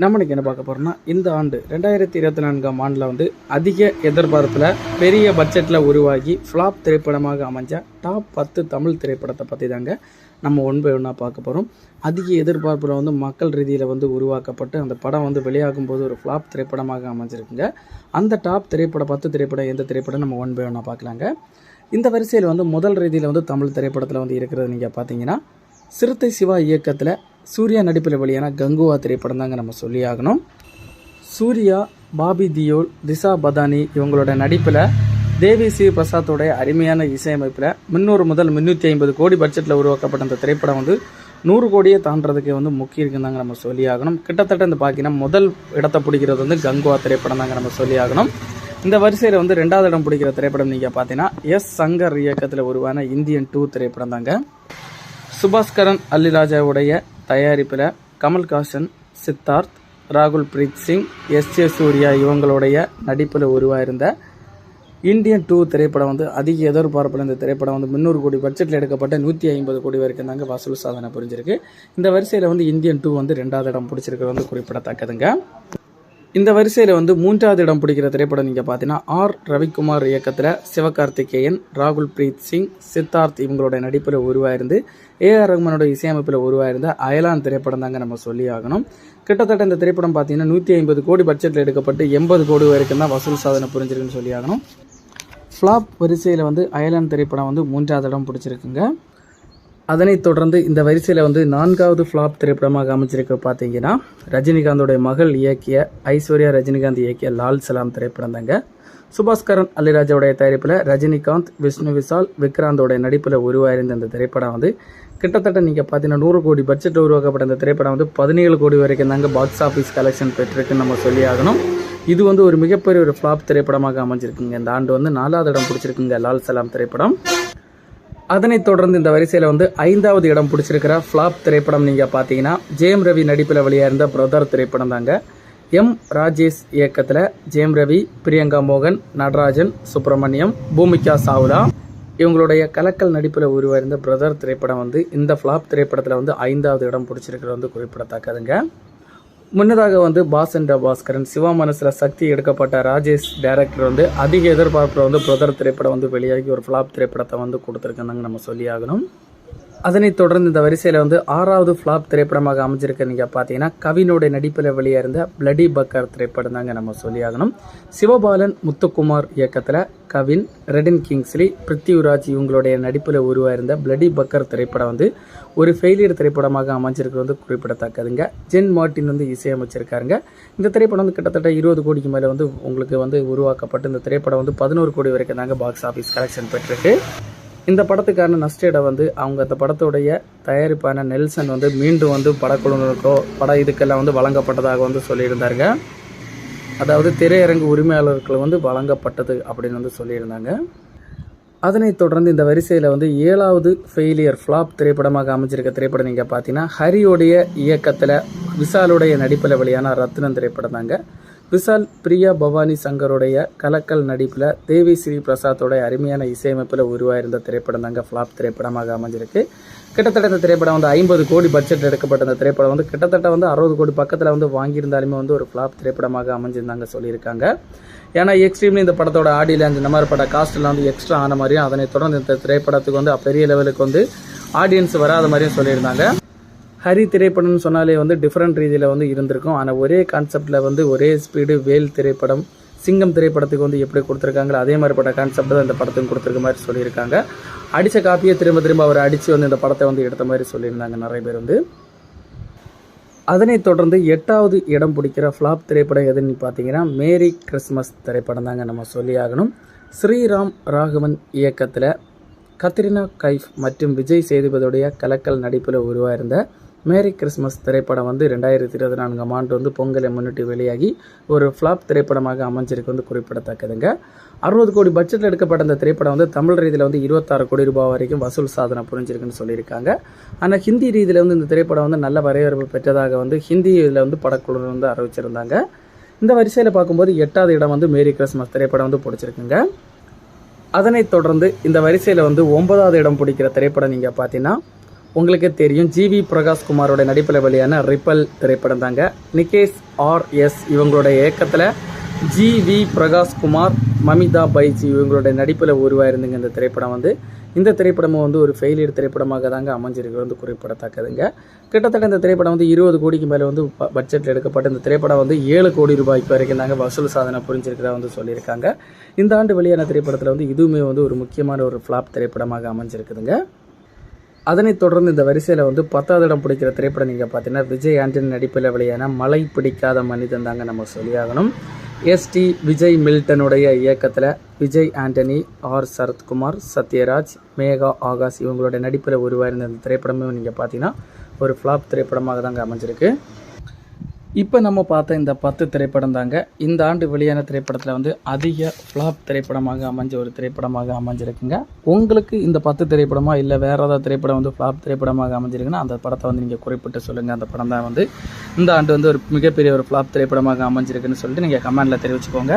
நம்ம என்ன பார்க்க போகிறோம்னா இந்த ஆண்டு ரெண்டாயிரத்தி இருபத்தி நான்காம் ஆண்டில் வந்து அதிக எதிர்பார்ப்பில் பெரிய பட்ஜெட்டில் உருவாகி ஃப்ளாப் திரைப்படமாக அமைஞ்ச டாப் பத்து தமிழ் திரைப்படத்தை பற்றி தாங்க நம்ம ஒன் பை ஒன்றா பார்க்க போகிறோம் அதிக எதிர்பார்ப்பில் வந்து மக்கள் ரீதியில் வந்து உருவாக்கப்பட்டு அந்த படம் வந்து வெளியாகும் போது ஒரு ஃப்ளாப் திரைப்படமாக அமைஞ்சிருக்குங்க. அந்த டாப் திரைப்படம் பத்து திரைப்படம் எந்த திரைப்படம் நம்ம ஒன் பை ஒன்றா பார்க்கலாங்க. இந்த வரிசையில் வந்து முதல் ரீதியில் வந்து தமிழ் திரைப்படத்தில் வந்து இருக்கிறது நீங்கள் பார்த்தீங்கன்னா சிறுத்தை சிவா இயக்கத்தில் சூர்யா நடிப்பில் வெளியான கங்குவா திரைப்படம் தாங்க நம்ம சொல்லி ஆகணும். சூர்யா பாபி தியோல் திசா பதானி இவங்களோட நடிப்பில் தேவி ஸ்ரீ பிரசாத்தோடைய அருமையான இசையமைப்பில் முந்நூறு முதல் முந்நூற்றி ஐம்பது கோடி பட்ஜெட்டில் உருவாக்கப்பட்ட அந்த திரைப்படம் வந்து நூறு கோடியை தாண்டதுக்கு வந்து முக்கிய இருக்குன்னு தாங்க நம்ம சொல்லி ஆகணும். கிட்டத்தட்ட இந்த பார்த்தீங்கன்னா முதல் இடத்தை பிடிக்கிறது வந்து கங்குவா திரைப்படம் தாங்க நம்ம சொல்லி ஆகணும். இந்த வரிசையில் வந்து ரெண்டாவது இடம் பிடிக்கிற திரைப்படம் நீங்கள் பார்த்தீங்கன்னா எஸ் சங்கர் இயக்கத்தில் உருவான இந்தியன் டூ திரைப்படம் தாங்க. சுபாஸ்கரன் அல்லிராஜாவுடைய தயாரிப்பில் கமல்ஹாசன் சித்தார்த் ராகுல் பிரீத் சிங் எஸ் ஜே சூர்யா இவங்களுடைய நடிப்பில் உருவாயிருந்த இந்தியன் டூ திரைப்படம் வந்து அதிக எதிர்பார்ப்பில் இந்த திரைப்படம் வந்து முந்நூறு கோடி பட்ஜெட்டில் எடுக்கப்பட்ட நூற்றி ஐம்பது கோடி வரைக்கும் தாங்க வசூல் சாதனை புரிஞ்சிருக்கு. இந்த வரிசையில் வந்து இந்தியன் டூ வந்து ரெண்டாவது இடம் பிடிச்சிருக்கிறது வந்து குறிப்பிடத்தக்கதுங்க. இந்த வரிசையில் வந்து மூன்றாவது இடம் பிடிக்கிற திரைப்படம் நீங்கள் பார்த்தீங்கன்னா ஆர். ரவிக்குமார் இயக்கத்தில் சிவகார்த்திகேயன் ராகுல் பிரீத் சிங் சித்தார்த் இவங்களோட நடிப்பில் உருவாயிருந்து ஏஆர் ரகுமானோட இசையமைப்பில் உருவாயிருந்த அயலான் திரைப்படம் தாங்க நம்ம சொல்லி ஆகணும். கிட்டத்தட்ட இந்த திரைப்படம் பார்த்தீங்கன்னா நூற்றி ஐம்பது கோடி பட்ஜெட்டில் எடுக்கப்பட்டு எண்பது கோடி வரைக்கும் தான் வசூல் சாதனை புரிஞ்சிருக்குன்னு சொல்லி ஆகணும். ஃப்ளாப் வரிசையில் வந்து அயலான் திரைப்படம் வந்து மூன்றாவது இடம் பிடிச்சிருக்குங்க. அதனைத் தொடர்ந்து இந்த வரிசையில் வந்து நான்காவது ஃப்ளாப் திரைப்படமாக அமைச்சிருக்க பார்த்தீங்கன்னா ரஜினிகாந்தோடைய மகள் இயக்கிய ஐஸ்வர்யா ரஜினிகாந்த் இயக்கிய லால் சலாம் திரைப்படம் தாங்க. சுபாஸ்கரன் அல்லிராஜாவுடைய தயாரிப்பில் ரஜினிகாந்த் விஷ்ணு விஷால் விக்ராந்தோடைய நடிப்பில் உருவாயிருந்த இந்த திரைப்படம் வந்து கிட்டத்தட்ட நீங்கள் பார்த்தீங்கன்னா நூறு கோடி பட்ஜெட்டில் உருவாக்கப்பட்ட இந்த திரைப்படம் வந்து பதினேழு கோடி வரைக்கும் தாங்க பாக்ஸ் ஆஃபீஸ் கலெக்ஷன் பெற்றிருக்குன்னு நம்ம சொல்லி ஆகணும். இது வந்து ஒரு மிகப்பெரிய ஒரு ஃப்ளாப் திரைப்படமாக அமைஞ்சிருக்குங்க. இந்த ஆண்டு வந்து நாலாவது இடம் பிடிச்சிருக்குங்க லால் சலாம் திரைப்படம். அதனைத் தொடர்ந்து இந்த வரிசையில் வந்து ஐந்தாவது இடம் பிடிச்சிருக்கிற ஃப்ளாப் திரைப்படம் நீங்கள் பார்த்தீங்கன்னா ஜெயம் ரவி நடிப்பில் வெளியாயிருந்த பிரதர் திரைப்படம் தாங்க. எம். ராஜேஷ் இயக்கத்தில் ஜெயம் ரவி பிரியங்கா மோகன் நடராஜன் சுப்பிரமணியம் பூமிகா சாவ்லா. இவங்களுடைய கலக்கல் நடிப்பில் உருவாயிருந்த பிரதர் திரைப்படம் வந்து இந்த ஃப்ளாப் திரைப்படத்தில் வந்து ஐந்தாவது இடம் பிடிச்சிருக்கிறது வந்து குறிப்பிடத்தக்கதுங்க. முன்னதாக வந்து பாசண்ட பாஸ்கரன் சிவா மனசில் சக்தி எடுக்கப்பட்ட ராஜேஷ் டைரக்டர் வந்து அதிக எதிர்பார்ப்பில் வந்து பிரதர் திரைப்படம் வந்து வெளியாகி ஒரு ஃப்ளாப் திரைப்படத்தை வந்து கொடுத்துருக்காங்க நம்ம சொல்லி ஆகணும் அதனைத் தொடர்ந்து இந்த வரிசையில் வந்து ஆறாவது ஃப்ளாப் திரைப்படமாக அமைஞ்சிருக்க. நீங்கள் பார்த்தீங்கன்னா கவினோட நடிப்பில் வெளியிருந்த பிளடி பக்கர் திரைப்படம் தாங்க நம்ம சொல்லியாகணும். சிவபாலன் முத்துக்குமார் இயக்கத்தில் கவின் ரெடின் கிங்ஸ்லி பிருத்திவிராஜ் இவங்களுடைய நடிப்பில் உருவாயிருந்த பிளடி பக்கர் திரைப்படம் வந்து ஒரு ஃபெயிலியர் திரைப்படமாக அமைஞ்சிருக்கிறது வந்து குறிப்பிடத்தக்கதுங்க. ஜென் மார்ட்டின் வந்து இசையமைச்சிருக்காருங்க. இந்த திரைப்படம் வந்து கிட்டத்தட்ட இருபது கோடிக்கு மேலே வந்து உங்களுக்கு வந்து உருவாக்கப்பட்டு இந்த திரைப்படம் வந்து பதினோரு கோடி வரைக்கும் தாங்க பாக்ஸ் ஆஃபீஸ் கலெக்ஷன் பெற்றிருக்கு. இந்த படத்துக்கான நஷ்டீடை வந்து அவங்க அந்த படத்துடைய தயாரிப்பான நெல்சன் வந்து மீண்டும் வந்து படக்குழுவினருக்கோ பட இதுக்கெல்லாம் வந்து வழங்கப்பட்டதாக வந்து சொல்லியிருந்தாருங்க. அதாவது திரையரங்கு உரிமையாளர்கள் வந்து வழங்கப்பட்டது அப்படின்னு வந்து சொல்லியிருந்தாங்க. அதனைத் தொடர்ந்து இந்த வரிசையில் வந்து ஏழாவது ஃபெயிலியர் ஃப்ளாப் திரைப்படமாக அமைஞ்சிருக்க திரைப்படம் நீங்கள் பார்த்தீங்கன்னா ஹரியோடைய இயக்கத்தில் விஷாலுடைய நடிப்பில் வெளியான ரத்னம் திரைப்படம் தாங்க விஷால் பிரியா பவானி சங்கருடைய கலக்கல் நடிப்பில் தேவி ஸ்ரீ பிரசாத்தோடைய அருமையான இசையமைப்பில் உருவாயிருந்த திரைப்படம் தாங்க ஃப்ளாப் திரைப்படமாக அமைஞ்சிருக்கு. கிட்டத்தட்ட இந்த திரைப்படம் வந்து ஐம்பது கோடி பட்ஜெட் எடுக்கப்பட்ட இந்த திரைப்படம் வந்து கிட்டத்தட்ட வந்து அறுபது கோடி பக்கத்தில் வந்து வாங்கியிருந்தாலுமே வந்து ஒரு ஃப்ளாப் திரைப்படமாக அமைஞ்சிருந்தாங்க சொல்லியிருக்காங்க. ஏன்னா எக்ஸ்ட்ரீம்லி இந்த படத்தோட ஆடியில் அந்த மாதிரி பட காஸ்ட்லாம் வந்து எக்ஸ்ட்ரா ஆன மாதிரியும் அதனை தொடர்ந்து இந்த திரைப்படத்துக்கு வந்து பெரிய லெவலுக்கு வந்து ஆடியன்ஸ் வராத மாதிரியும் சொல்லியிருந்தாங்க. ஹரி திரைப்படம்னு சொன்னாலே வந்து டிஃப்ரெண்ட் ரீதியில் வந்து இருந்திருக்கும். ஆனால் ஒரே கான்செப்டில் வந்து ஒரே ஸ்பீடு வேல் திரைப்படம் சிங்கம் திரைப்படத்துக்கு வந்து எப்படி கொடுத்துருக்காங்களோ அதே மாதிரிப்பட்ட கான்செப்ட் தான் இந்த படத்துக்கு கொடுத்துருக்க மாதிரி சொல்லியிருக்காங்க. அடித்த காப்பியை திரும்ப திரும்ப அவர் அடித்து வந்து இந்த படத்தை வந்து எடுத்த மாதிரி சொல்லியிருந்தாங்க நிறைய பேர் வந்து. அதனைத் தொடர்ந்து எட்டாவது இடம் பிடிக்கிற ஃப்ளாப் திரைப்படம் எதுன்னு பார்த்தீங்கன்னா மேரி கிறிஸ்மஸ் திரைப்படம் தாங்க நம்ம சொல்லி ஆகணும். ஸ்ரீராம் ராகவன் இயக்கத்தில் கத்ரினா கைஃப் மற்றும் விஜய் சேதுபதியுடைய கலக்கல் நடிப்பில் உருவாயிருந்த மேரி கிறிஸ்மஸ் திரைப்படம் வந்து ரெண்டாயிரத்தி இருபத்தி நான்காம் ஆண்டு வந்து பொங்கலை முன்னிட்டு வெளியாகி ஒரு ஃப்ளாப் திரைப்படமாக அமைஞ்சிருக்கு வந்து குறிப்பிடத்தக்கதுங்க. அறுபது கோடி பட்ஜெட்டில் எடுக்கப்பட்ட இந்த திரைப்படம் வந்து தமிழ் ரீதியில் வந்து இருபத்தாறு கோடி ரூபாய் வரைக்கும் வசூல் சாதனை புரிஞ்சிருக்குன்னு சொல்லியிருக்காங்க. ஆனால் ஹிந்தி ரீதியில் வந்து இந்த திரைப்படம் வந்து நல்ல வரவேற்பு பெற்றதாக வந்து ஹிந்தி இதில் வந்து படக்குழு வந்து அறிவிச்சிருந்தாங்க. இந்த வரிசையில் பார்க்கும்போது எட்டாவது இடம் வந்து மேரி கிறிஸ்மஸ் திரைப்படம் வந்து பிடிச்சிருக்குங்க. அதனைத் தொடர்ந்து இந்த வரிசையில் வந்து ஒன்பதாவது இடம் பிடிக்கிற திரைப்படம் நீங்கள் பார்த்தீங்கன்னா உங்களுக்கே தெரியும். ஜிவி பிரகாஷ்குமாரோட நடிப்பில் வெளியான ரிப்பல் திரைப்படம் தாங்க நிகேஷ் ஆர் எஸ் இவங்களுடைய இயக்கத்தில் ஜிவி பிரகாஷ்குமார் மமிதா பைஜி இவங்களுடைய நடிப்பில் உருவாயிருந்துங்க இந்த திரைப்படம் வந்து. இந்த திரைப்படமும் வந்து ஒரு ஃபெயிலியர் திரைப்படமாக தாங்க அமைஞ்சிருக்கு. வந்து குறிப்பிடத்தக்கதுங்க. கிட்டத்தட்ட இந்த திரைப்படம் வந்து இருபது கோடிக்கு மேலே வந்து பட்ஜெட்டில் எடுக்கப்பட்ட இந்த திரைப்படம் வந்து ஏழு கோடி ரூபாய்க்கு வரைக்கும் தாங்க வசூல் சாதனை புரிஞ்சிருக்கிறதா வந்து சொல்லியிருக்காங்க. இந்த ஆண்டு வெளியான திரைப்படத்தில் வந்து இதுவுமே வந்து ஒரு முக்கியமான ஒரு ஃப்ளாப் திரைப்படமாக அமைஞ்சிருக்குதுங்க. அதனைத் தொடர்ந்து இந்த வரிசையில் வந்து பத்தாவது இடம் பிடிக்கிற திரைப்படம் நீங்கள் பார்த்தீங்கன்னா விஜய் ஆண்டனி நடிப்பில் வெளியான மலை பிடிக்காத மனிதன் தாங்க நம்ம சொல்லியாகணும். எஸ்டி விஜய் மில்டனுடைய இயக்கத்தில் விஜய் ஆண்டனி ஆர் சரத்குமார் சத்யராஜ் மேகா ஆகாஷ் இவங்களுடைய நடிப்பில் உருவாயிருந்த இந்த திரைப்படமே நீங்கள் பார்த்தீங்கன்னா ஒரு ஃப்ளாப் திரைப்படமாக தாங்க அமைஞ்சிருக்கு. இப்போ நம்ம பார்த்த இந்த பத்து திரைப்படம் தாங்க. இந்த ஆண்டு வெளியான திரைப்படத்தில் வந்து அதிக ஃப்ளாப் திரைப்படமாக அமைஞ்ச ஒரு திரைப்படமாக அமைஞ்சிருக்குங்க. உங்களுக்கு இந்த பத்து திரைப்படமா இல்லை வேற ஏதாவது திரைப்படம் வந்து ஃப்ளாப் திரைப்படமாக அமைஞ்சிருக்குன்னா அந்த படத்தை வந்து நீங்கள் குறிப்பிட்டு சொல்லுங்கள் அந்த படம் தான் வந்து இந்த ஆண்டு வந்து ஒரு மிகப்பெரிய ஒரு ஃப்ளாப் திரைப்படமாக அமைஞ்சிருக்குன்னு சொல்லிட்டு நீங்கள் கமெண்டில் தெரிவிச்சுக்கோங்க.